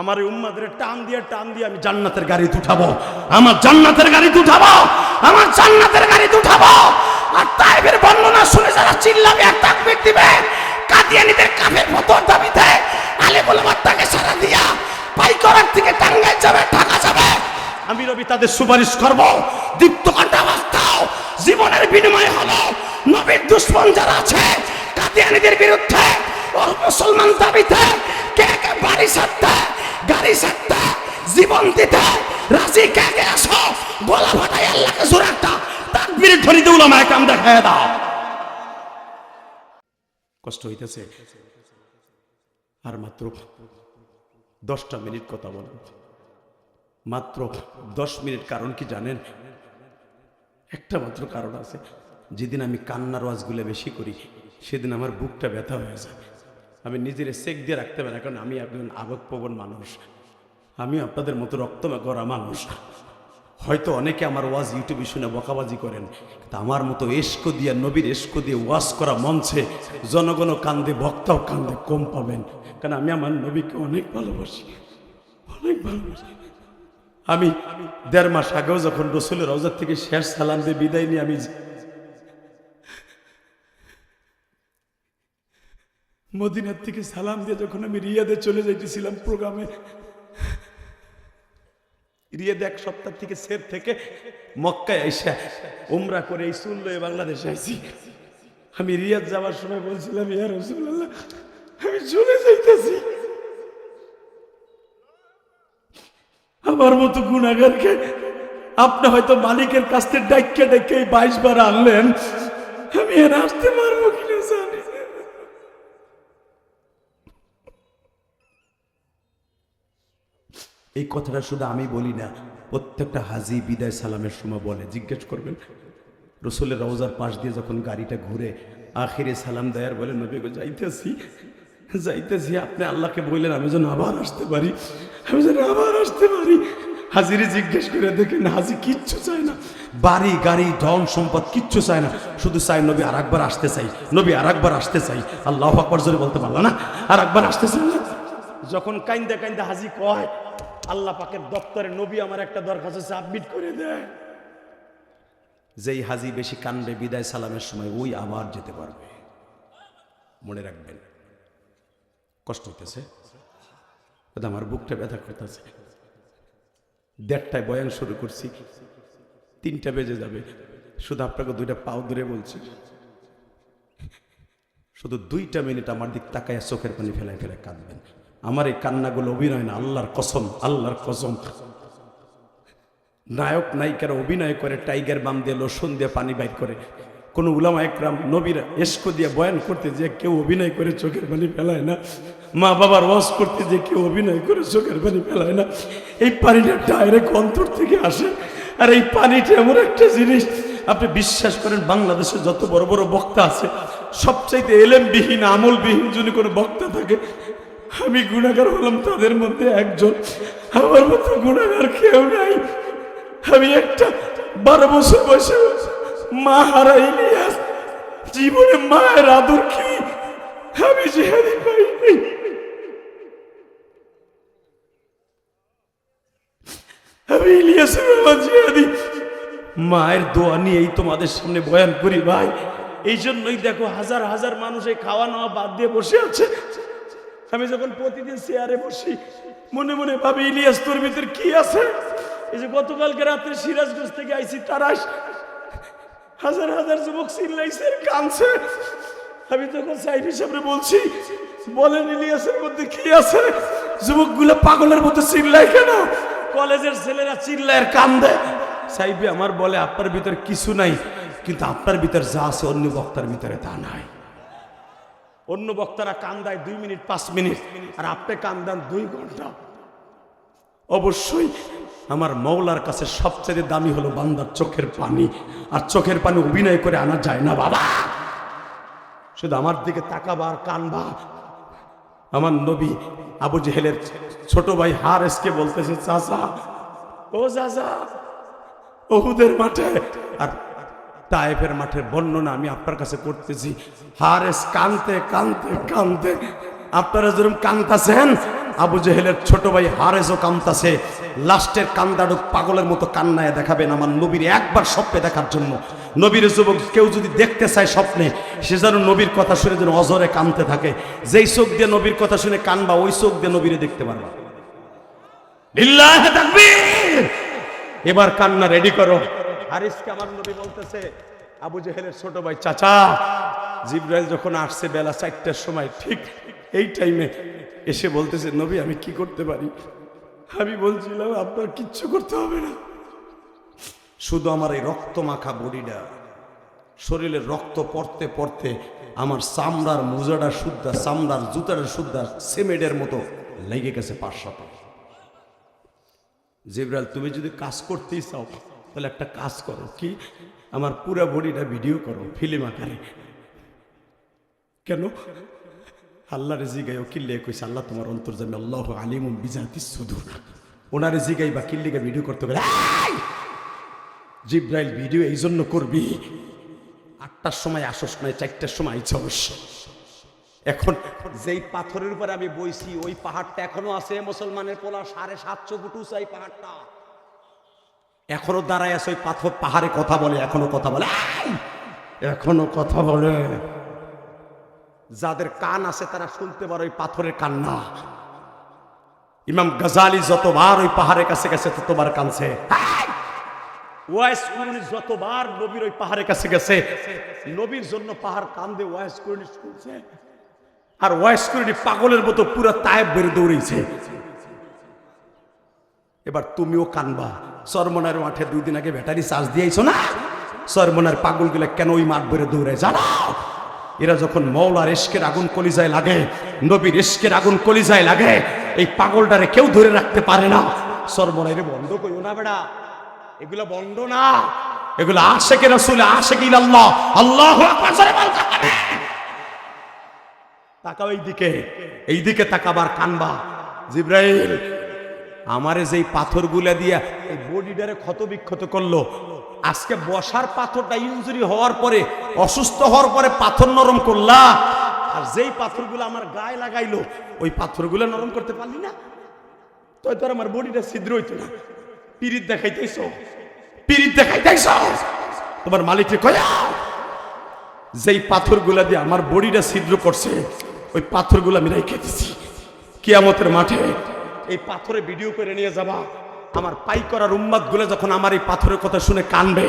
আমার উম্মাদের টান দিয়ে টান দিয়ে আমি জান্নাতের গাড়ি উঠাবো। আমার জান্নাতের গাড়িতে উঠাবো। আমার জান্নাতের গাড়িতে উঠাবো। আর তাইবের বর্ণনা শুনে যারা চিল্লাবে এক তাকবীর দিবে, কাদিয়ানিদের কাফের ফতোয়ার দাবিতে আলে বলবার তাকে সারা দিয়া পাইকরার থেকে টাঙ্গাই যাবে, ঢাকা যাবে। আমি রবি তাদের সুপারিশ করব। দীপ্ত কণ্ঠা বাস্তাও জীবনের বিনিময় হলো নবীর দুশ্মন যারা আছে, কাদিয়ানিদের বিরুদ্ধে মুসলমান দাবিতে জীবন দিতে। রাজি আসো ফাটাই আল্লাহকে উলামায়ে কাম দেখায় দাও। কষ্ট হইতেছে। আর মাত্র দশটা মিনিট কথা বলব মাত্র দশ মিনিট কারণ কি জানেন? একটা মাত্র কারণ আছে। যেদিন আমি কান্নার ওয়াজগুলো বেশি করি, সেদিন আমার বুকটা ব্যথা হয়ে যায়। আমি নিজের চেক দিয়ে রাখতে পারি কারণ আমি একজন আবেগপ্রবণ মানুষ। আমি আপনাদের মতো রক্ত গড়া মানুষ হয়তো অনেকে আমার ওয়াজ ইউটিউবে শুনে বকাবাজি করেন, কিন্তু আমার মতো এস্কো দিয়ে নবীর এস্কো দিয়ে ওয়াজ করা মঞ্চে জনগণ কান্দে, বক্তাও কান্দে, কম পাবেন। কারণ আমি আমার নবীকে অনেক ভালোবাসি অনেক ভালোবাসি। আমি দেড় মাস আগেও যখন রসুলের রওজার থেকে শেষ সালাম দিয়ে বিদায় নিয়ে আমি মদিনার থেকে সালাম দিয়ে যখন আমি রিয়াদে চলে যাইতেছিলাম প্রোগ্রামে রিয়াদ এক সপ্তাহ থেকে সের থেকে মক্কায় আইসা। উমরা করে এই চুল লয়ে বাংলাদেশে আইছি। আমি রিয়াদ যাওয়ার সময় বলছিলাম, ইয়া রসুল্লাহ আমি চলে যাইতেছি। আমার মতো গুণাগারকে আপনি হয়তো মালিকের কাছ থেকে ডাইকে ডাইকে বাইশ বার আনলেন। আমি এর আসতে পারব কিনা জানি এই কথাটা শুধু আমি বলি না, প্রত্যেকটা হাজি বিদায় সালামের সময় বলে। জিজ্ঞেস করবেন, রসুলের রওজার পাশ দিয়ে যখন গাড়িটা ঘুরে আখিরে সালাম দেয়ার বলে, নবী গো, যাইতেছি যাইতেছি, আপনি আল্লাহকে বললেন আমি যেন আবার আসতে পারি, আমি যেন আবার আসতে পারি। হাজিরে জিজ্ঞেস করে দেখেন, হাজি কিচ্ছু চায় না, বাড়ি, গাড়ি, ধন সম্পদ কিচ্ছু চায় না, শুধু চায় নবী আর একবার আসতে চাই, নবী আর একবার আসতে চাই। আল্লাহ আকবর জোরে বলতে পারল না? আর একবার আসতে চাই না? যখন কাইন্দা কাইন্দা হাজি কয় আল্লাহ পাকের দপ্তরে নবী আমার একটা দরখাস্ত সাবমিট করে দেয় যেই হাজি বেশি কান্দে বিদায় সালামের সময়, ওই আবার যেতে পারবে। মনে রাখবেন, কষ্ট হইতেছে। আমার বুকটা ব্যথা করতেছে। দেড়টায় বয়ান শুরু করছি, তিনটা বেজে যাবে। শুধু আপনাকে দুইটা পাও দূরে বলছি। শুধু দুইটা মিনিট আমার দিক তাকায় চোখের পানি ফেলায় ফেলে কাঁদবেন। আমার এই কান্নাগুলো অভিনয় না, আল্লাহর কসম আল্লাহর কসম। নায়ক নায়িকারা অভিনয় করে, টাইগার বাম দিয়ে লোসন দিয়ে পানি বাইর করে। কোন উলামা একরাম নবীরা এসকো দিয়ে বয়ান করতে যে কেউ অভিনয় করে চোখের পানি ফেলায় না। মা বাবার ওয়াজ করতে যে কেউ অভিনয় করে চোখের পানি ফেলায় না। এই পানিটা ডাইরেক্ট অন্তর থেকে আসে। আর এই পানিটা এমন একটা জিনিস, আপনি বিশ্বাস করেন বাংলাদেশে যত বড় বড় বক্তা আছে, সবচাইতে এলেমবিহীন, আমলবিহীন যদি কোনো বক্তা থাকে আমি গুণাগার হলাম, তাদের মধ্যে একজন। আমার মতো গুণাগার কেউ নাই। আমি একটা বারো বছর বয়সে মা হারাই ইলিয়াস। জীবনে মায়ের আদর কি? আমি জেহাদি পাইনি। আমি ইলিয়াসের বাবা জিহাদি। মায়ের দোয়া নিয়েই তোমাদের সামনে বয়ান করি ভাই। এই জন্যই দেখো হাজার হাজার মানুষ এই খাওয়া নেওয়া বাদ দিয়ে বসে আছে। আমি যখন প্রতিদিন চেয়ারে বসি, মনে মনে ভাবি, ইলিয়াস, তোর ভিতর কি আছে? এই যে গতকালকে রাত্রে সিরাজগঞ্জ থেকে আইছি তারাস হাজার হাজার যুবক চিল্লাইছে কানছে আমি তখন সাইড হিসাবে বলছি, বলেন, ইলিয়াসের মধ্যে কি আছে? যুবকগুলো পাগলের মতো চিল্লায় কেন? কলেজের ছেলেরা চিল্লায় আর কান্দে। সাইবি আমার বলে, আপনার ভিতর কিছু নাই, কিন্তু আপনার ভিতর যা আছে অন্য বক্তার ভিতরে তা নাই। অন্য বক্তারা কান্দায় দুই মিনিট, পাঁচ মিনিট, আর আপনি কান্দান দুই ঘণ্টা। অবশ্যই আমার মৌলার কাছে সবচেয়ে দামি হলো বান্দার চোখের পানি, আর চোখের পানি অভিনয় করে আনা যায় না বাবা। শুধু আমার দিকে তাকাবা আর কানবা। আমার নবী আবু জেহেলের ছোট ভাই হার এসকে বলতেছে, চাচা, ও চাচা, ওহুদের মাঠে আর তায়েফের মাঠের বর্ণনা আমি আপনার কাছে করতেছি। হারেস কানতে কানতে কানতে। আপনারা যেরকম কানতাছেন, আবু জেহেলের ছোট ভাই হারেজও কামতাছে লাস্টের কান্দাডুক পাগলের মতো কান্নায় দেখাবেন আমার নবীর একবার স্বপ্নে দেখার জন্য। নবীর যুবক কেউ যদি দেখতে চায় স্বপ্নে, সে যেন নবীর কথা শুনে যেন অজরে কানতে থাকে। যেই চোখ দিয়ে নবীর কথা শুনে কানবা, ওই চোখ দিয়ে নবীরে দেখতে পারবা। এবার কান্না রেডি করো। হারিসকে আমার নবী বলতেছে, আবু জেহেলের ছোট ভাই চাচা, জিব্রাইল যখন আসছে বেলা চারটার সময়, ঠিক এই টাইমে এসে বলতেছে, নবী, আমি কি করতে পারি? আমি বলছিলাম, আপনার কিচ্ছু করতে হবে না। শুধু আমার এই রক্ত মাখা বডিটা, শরীরের রক্ত পড়তে পড়তে আমার চামড়ার মোজাটা শুদ্ধা, চামড়ার জুতাটা শুদ্ধা, সিমেন্টের মতো লেগে গেছে পাঁচ সাত জিব্রাল তুমি যদি কাজ করতেই চাও তাহলে একটা কাজ করো, কি? আমার পুরো বডিটা ভিডিও করো, ফিল্ম আকারে। কেন? আল্লাহরে জিগাই কিল্লে কইছে, আল্লাহ তোমার অন্তর্জামে আল্লাহ আলিম বিজাতি সুদূর। ওনারে জিগাই বা কিল্লিকে ভিডিও করতে গেলে জিব্রাইল, ভিডিও এই জন্য করবি। আটটার সময় আসস নয় চারটার সময় আইছ অবশ্য। এখন যেই পাথরের উপরে আমি বইছি, ওই পাহাড়টা এখনও আছে, মুসলমানের পোলা সাড়ে সাতশো ফুট উঁচা এই পাহাড়টা। এখনও দাঁড়ায় আছে ওই পাথর পাহাড়ে কথা বলে, এখনও কথা বলে। এখনও কথা বলে। যাদের কান আছে তারা শুনতে পারে ওই পাথরের কান্না। ইমাম গজালি যতবার ওই পাহাড়ের কাছে গেছে, ততবার কানছে! ওয়াইস কুরুনি যতবার নবীর ওই পাহাড়ের কাছে গেছে, নবীর জন্য পাহাড় কান্দে ওয়াইস কুরুনি শুনছে। আর ওয়াইস কুরুনি পাগলের মতো পুরো তায়েব বেড়ে দৌড়েছে এবার তুমিও কানবা। সরমনার মাঠে দুই দিন আগে ব্যাটারি চার্জ দিয়েছ না? সরমনার পাগলগুলো কেন ওই মাঠ বেড়ে দৌড়ে জানাও এরা যখন মৌলার এশকের আগুন কলিজায় লাগে, নবীর এশকের আগুন কলিজায় লাগে, এই পাগলটারে কেউ ধরে রাখতে পারে না। সরমনাইরে বন্ধ করিও না বেড়া। এগুলো বন্ধ না। এগুলো আশেকে রসুল, আশেক আল্লাহ আল্লাহ তাকাও এই দিকে এই দিকে তাকাবার কানবা জিব্রাইল আমারে যেই পাথরগুলা দিয়া এই বডিটারে ক্ষত বিক্ষত করল, আজকে বসার পাথরটা ইঞ্জুরি হওয়ার পরে, অসুস্থ হওয়ার পরে পাথর নরম করলা, আর যেই পাথরগুলো আমার গায়ে লাগাইলো, ওই পাথরগুলো নরম করতে পারলি না? তো তোর আমার বডিটা ছিদ্র হইতো না। পিরিত দেখাইতেছ পিরিত দেখাইতেছ তোমার মালিককে কয়া, যেই পাথরগুলা দিয়ে আমার বডিটা ছিদ্র করছে, ওই পাথরগুলো আমি রেখে দিছি। কিয়ামতের মাঠে এই পাথরে ভিডিও করে নিয়ে যাবা। আমার পাই করার উম্মাদগুলো যখন আমার এই পাথরের কথা শুনে কানবে।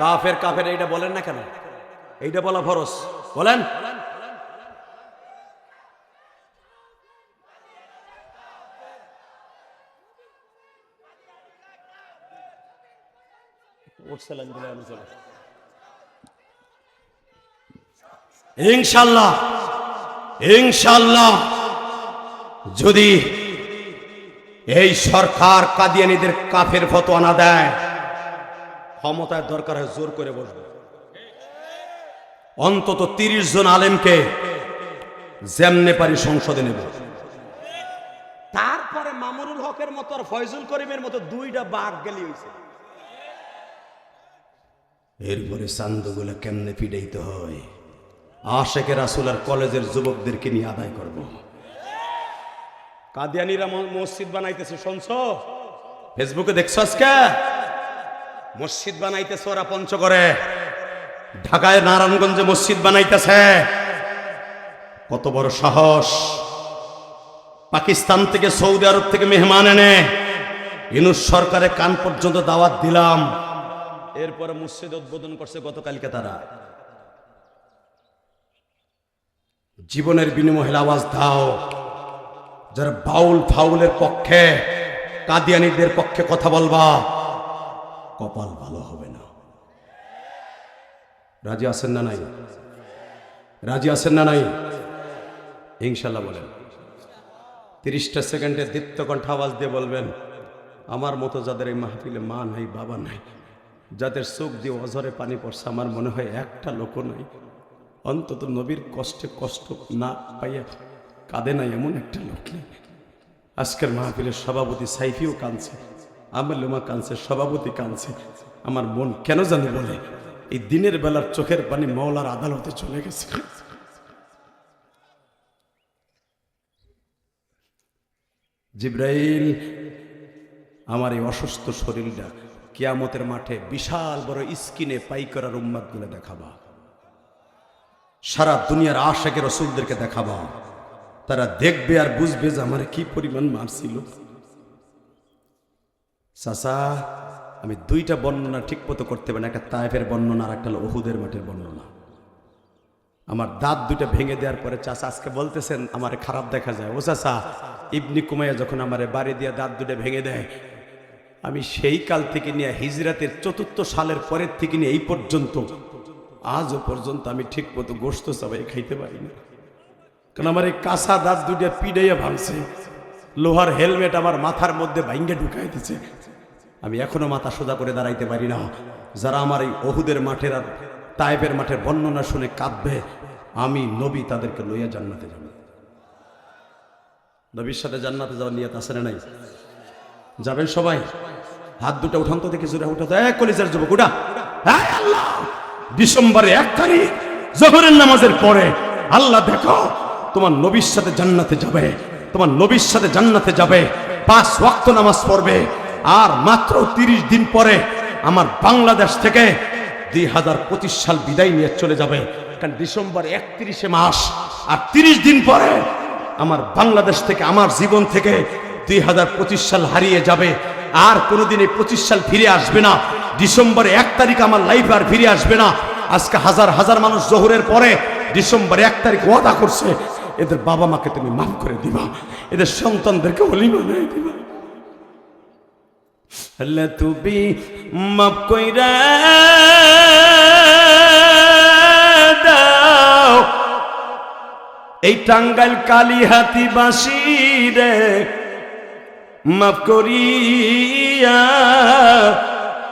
কাফের কাফের, এইটা বলেন না কেন? এইটা বলা ফরস বলেন? ইনশাল্লাহ ইনশাল্লাহ যদি এই সরকার কাদিয়ানিদের কাফের ফতোয়া না দেয়, ক্ষমতার দরকার হয় জোর করে বসবে। অন্তত তিরিশ জন আলেমকে যেমনে পারি সংসদে নেব। তারপরে মামুনুল হকের মতো আর ফয়জুল করিমের মতো দুইটা বাঘ গেলি হয়েছে এরপরে চান্দগুলো কেমনে পিড়াইতে হয়? আশেকে রাসুল আর কলেজের যুবকদেরকে নিয়ে আদায় করব। কাদিয়ানিরা মসজিদ বানাইতেছে, শুনছ? ফেসবুকে দেখছ আজকে? মসজিদ বানাইতেছে ওরা পঞ্চগড়ে ঢাকায় নারায়ণগঞ্জে মসজিদ বানাইতেছে। কত বড় সাহস। পাকিস্তান থেকে সৌদি আরব থেকে মেহমান এনে ইনুস সরকারে কান পর্যন্ত দাওয়াত দিলাম। এরপরে মসজিদ উদ্বোধন করছে গতকালকে তারা। জীবনের বিনিময়ে আওয়াজ দাও। যারা বাউল ফাউলের পক্ষে, কাদিয়ানিদের পক্ষে কথা বলবা, কপাল ভালো হবে না। রাজি আছেন না নাই? রাজি আছেন না নাই? ইনশাল্লাহ বলেন। তিরিশটা সেকেন্ডে দীপ্ত কণ্ঠ আওয়াজ দিয়ে বলবেন, আমার মতো যাদের এই মাহফিলে মা নাই, বাবা নাই যাদের চোখ দিয়ে অজরে পানি পড়ছে, আমার মনে হয় একটা লোকও নাই। অন্তত নবীর কষ্টে কষ্ট না পাইয়া কাঁদে নাই এমন একটা লোক নেই। আজকের মাহফিলের সভাপতি সাইফিও কাঁদছে আমার লোমা কাঁদছে, সভাপতি কাঁদছে। আমার মন কেন জানি বলে, এই দিনের বেলার চোখের পানি মওলার আদালতে চলে গেছে। জিব্রাইল, আমার এই অসুস্থ শরীরটা কিয়ামতের মাঠে বিশাল বড় স্কিনে পাই করার উম্মাদগুলো দেখাবা। সারা দুনিয়ার আশেকের রসুলদেরকে দেখাবা। তারা দেখবে আর বুঝবে যে আমার কি পরিমাণ মারছিল চাচা, আমি দুইটা বর্ণনা ঠিক মতো করতে পারি একটা তায়েফের বর্ণনা আর একটা ওহুদের মাঠের বর্ণনা। আমার দাঁত দুইটা ভেঙে দেওয়ার পরে চাচা আজকে বলতেছেন, আমার খারাপ দেখা যায়। ও চাচা, ইবনি কুমাইয়া যখন আমার বাড়ি দিয়ে দাঁত দুটো ভেঙে দেয় আমি সেই কাল থেকে নিয়ে হিজরাতের চতুর্থ সালের পরের থেকে নিয়ে এই পর্যন্ত, আজও পর্যন্ত আমি ঠিক মতো গোস্ত সবাই খাইতে পারি না। কারণ আমার এই কাঁচা দাঁত দুটা পিড়াইয়া ভাঙছে, লোহার হেলমেট আমার মাথার মধ্যে ভাঙ্গে ঢুকাই দিছে। আমি এখনও মাথা সোজা করে দাঁড়াইতে পারি না। যারা আমার এই অহুদের মাঠের আর তাইবের মাঠের বর্ণনা শুনে কাঁদবে, আমি নবী তাদেরকে লইয়া জান্নাতে যাব। নবীর সাথে জান্নাতে যাওয়ার নিয়ত না নাই? যাবেন সবাই? হাত দুটো উঠান তো দেখি জোরে উঠাতে এক কলিজার যুবক, উঠা। হ্যাঁ আল্লাহ! ডিসেম্বরে এক তারিখ, জহরের নামাজের পরে, আল্লাহ, দেখো, তোমার নবীর সাথে জান্নাতে যাবে, তোমার নবীর সাথে জান্নাতে যাবে, পাঁচ ওয়াক্ত নামাজ পড়বে, আর মাত্র তিরিশ দিন পরে আমার বাংলাদেশ থেকে দুই হাজার পঁচিশ সাল বিদায় নিয়ে চলে যাবে। কারণ ডিসেম্বর একত্রিশে মাস, আর তিরিশ দিন পরে আমার বাংলাদেশ থেকে, আমার জীবন থেকে দুই হাজার পঁচিশ সাল হারিয়ে যাবে। আর কোনোদিন এই পঁচিশ সাল ফিরে আসবে না। ডিসেম্বরে এক তারিখ আমার লাইফ আর ফিরে আসবে না। আজকে হাজার হাজার মানুষ জোহরের পরে ডিসেম্বরে এক তারিখ ওয়াদা করছে, এদের বাবা মাকে তুমি মাফ করে দিবা, এদের সন্তানদেরকে অলি বানাই দিবা। আল্লাহ তুমি মাফ কইরা এই টাঙ্গাইল কালী হাতি বাসি রে মাফ করিয়া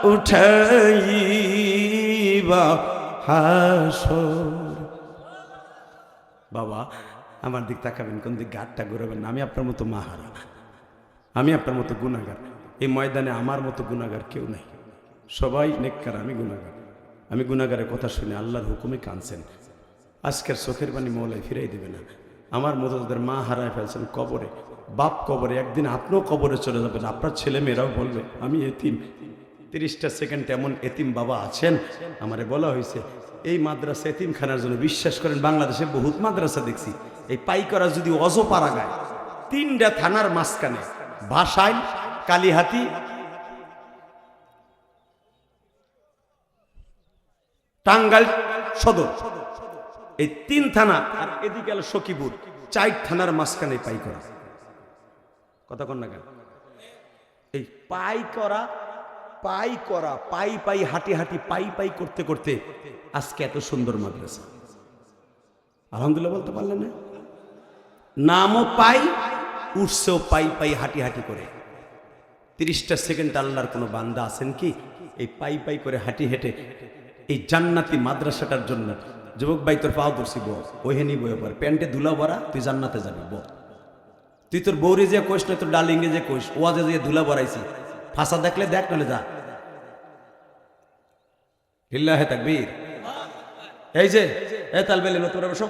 উঠাইবা হাসর। বাবা, আমার দিক তাকাবেন, কোন দিক গাঢ়টা ঘুরাবেন না। আমি আপনার মতো মাহারা। আমি আপনার মতো গুণাগার এই ময়দানে আমার মতো গুণাগার কেউ নাই। সবাই নেককার, আমি গুণাগার আমি গুণাগারের কথা শুনে আল্লাহর হুকুমে কানছেন আজকের চোখের পানি মৌলাই ফিরাই দেবে না। আমার মতো তাদের মা হারায় ফেলছেন কবরে। বাপ কবরে, একদিন আপনিও কবরে চলে যাবেন। আপনার ছেলে মেয়েরাও বলবে, আমি এতিম। তিরিশটা সেকেন্ড এমন এতিম বাবা আছেন। আমারে বলা হয়েছে, এই মাদ্রাসা এতিমখানার জন্য বিশ্বাস করেন, বাংলাদেশে বহুত মাদ্রাসা দেখছি। এই পাইকরা যদি অজ পারা গায় তিনটা থানার মাঝখানে ভাষাইল কালীহাতি টাঙ্গাইল সদর। এই তিন থানা আর এদিকে গেল সকিপুর চার থানার মাঝখানে পাই কন না কেন? এই পাই করা পাই করা, পাই পাই হাঁটি হাঁটি, পাই পাই করতে করতে আজকে এত সুন্দর মাদ্রাসা। আলহামদুলিল্লাহ বলতে পারলেন না? নামও পাই, উঠছেও পাই পাই হাঁটি হাঁটি করে। তিরিশটা সেকেন্ড আল্লাহর কোনো বান্দা আছেন কি? এই পাই পাই করে হাঁটি হেঁটে এই জান্নাতি মাদ্রাসাটার জন্য যুবক ভাই তোর পাও ধরছি, বউ। ওহেনি বয়ে পর প্যান্টে ধুলা ভরা তুই জান্নাতে যাবি, বউ। তুই তোর বৌরি যে কোষ না, তোর ডার্লিংয়ে যে কোষ ওয়াজে যে ধুলা ভরাইছি ফাঁসা দেখলে দেখ নাহলে যা। হিল্লাহে তাকবীর। এই যে, এ তালবেলে তোরা বসো।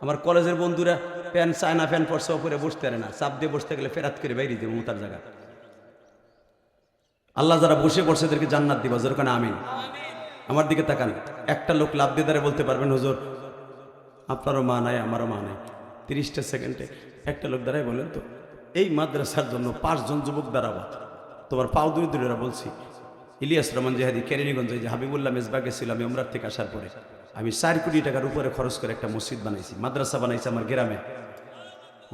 আমার কলেজের বন্ধুরা প্যান্ট চায়না প্যান্ট পরছে ওপরে বসতে পারে না। চাপ দিয়ে বসতে গেলে ফেরাত করে বাইরে দেবো তার জায়গা। আল্লাহ যারা বসে পড়ছে এদেরকে জান্নাত দিবা যেরকম আমিন। আমার দিকে তাকান। একটা লোক লাভ দিয়ে বলতে পারবেন, হুজুর, আপনারও মা নাই, আমারও মা নাই। তিরিশটা সেকেন্ডে একটা লোক দাঁড়ায় বলেন তো, এই মাদ্রাসার জন্য পাঁচজন যুবক দাঁড়াবা তোমার পাও দূরে দূরেরা বলছি। ইলিয়াস রহমান জেহাদি কেরানীগঞ্জ যে হাবিবুল্লাহ মেজবাগে ছিল, আমি ওমরার থেকে আসার পরে আমি চার কোটি টাকার উপরে খরচ করে একটা মসজিদ বানাইছি, মাদ্রাসা বানাইছি আমার গ্রামে।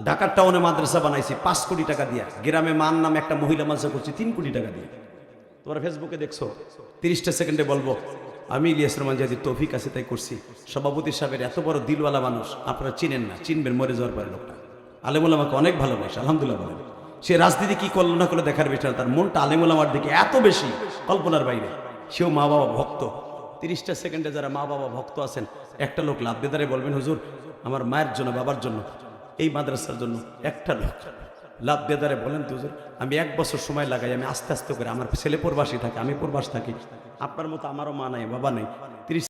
ঢাকার টাউনে মাদ্রাসা বানাইছি পাঁচ কোটি টাকা দিয়া। গ্রামে মান নামে একটা মহিলা মাদ্রাসা করছি, তিন কোটি টাকা দিয়ে। তোমরা ফেসবুকে দেখছ, তিরিশটা সেকেন্ডে বলব, আমি ইলিয়াস রহমান জাদি তৌফিক আছে তাই করছি। সভাপতি সাহেবের এত বড় দিলওয়ালা মানুষ, আপনারা চিনেন না, চিনবেন মরে যাওয়ার পরে লোকটা। আলেমুল আমাকে অনেক ভালোবাসে আলহামদুলিল্লাহ বলেন। সে রাজনীতি কি করল না করল দেখার বিষয় তার মনটা আলেমুল আমার দিকে এত বেশি কল্পনার বাইরে। সেও মা বাবা ভক্ত। তিরিশটা সেকেন্ডে যারা মা বাবা ভক্ত আছেন একটা লোক লাভ বেদারে বলবেন হুজুর আমার মায়ের জন্য বাবার জন্য এই মাদ্রাসার জন্য একটা লোক লাভ দেদারে বলেন তো হুজুর, আমি এক বছর সময় লাগাই আমি আস্তে আস্তে করে আমার ছেলে প্রবাসী থাকে আমি প্রবাস থাকি। আপনার মতো আমারও মা নাই বাবা নাই। তিরিশ